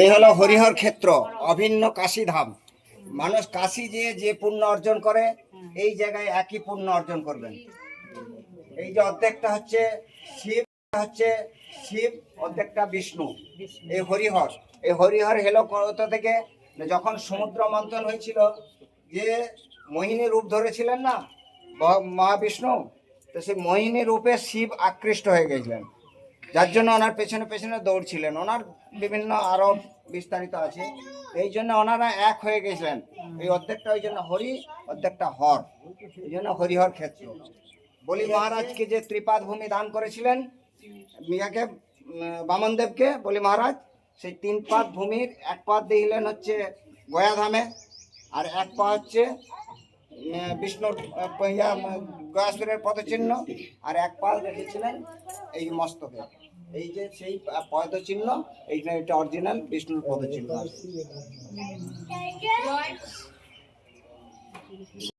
এই হলো হরিহর ক্ষেত্র, অভিন্ন কাশী ধাম। মানুষ কাশি যে যে পুণ্য অর্জন করে, এই জায়গায় একই পুণ্য অর্জন করবেন। এই যে অর্ধেকটা হচ্ছে শিব হচ্ছে শিব, অর্ধেকটা বিষ্ণু। এই হরিহর এই হরিহর হেলো কোথা থেকে? যখন সমুদ্র মন্থন হয়েছিল যে মোহিনী রূপ ধরেছিলেন না মহাবিষ্ণু, তো সেই মোহিনী রূপে শিব আকৃষ্ট হয়ে গেছিলেন। যার জন্য ওনার পেছনে পেছনে দৌড়ছিলেন ওনার বিভিন্ন আরও বিস্তারিত আছে। এই জন্য ওনারা এক হয়ে গেছিলেন। এই অর্ধেকটা ওই জন্য হরি, অর্ধেকটা হর। এই জন্য হরিহর ক্ষেত্র। বলি মহারাজকে যে ত্রিপাদ ভূমি দান করেছিলেন, মিয়াকে বামনদেবকে, বলি মহারাজ, সেই তিন পাদ ভূমির এক পাদ দিলেন হচ্ছে গয়াধামে আর এক পা হচ্ছে বিষ্ণুর গয়াসুরের পদচিহ্ন, আর এক পা রেখেছিলেন এই মস্তকে। এই যে সেই পদচিহ্ন এইটা এটা অরিজিনাল বিষ্ণুর পদচিহ্ন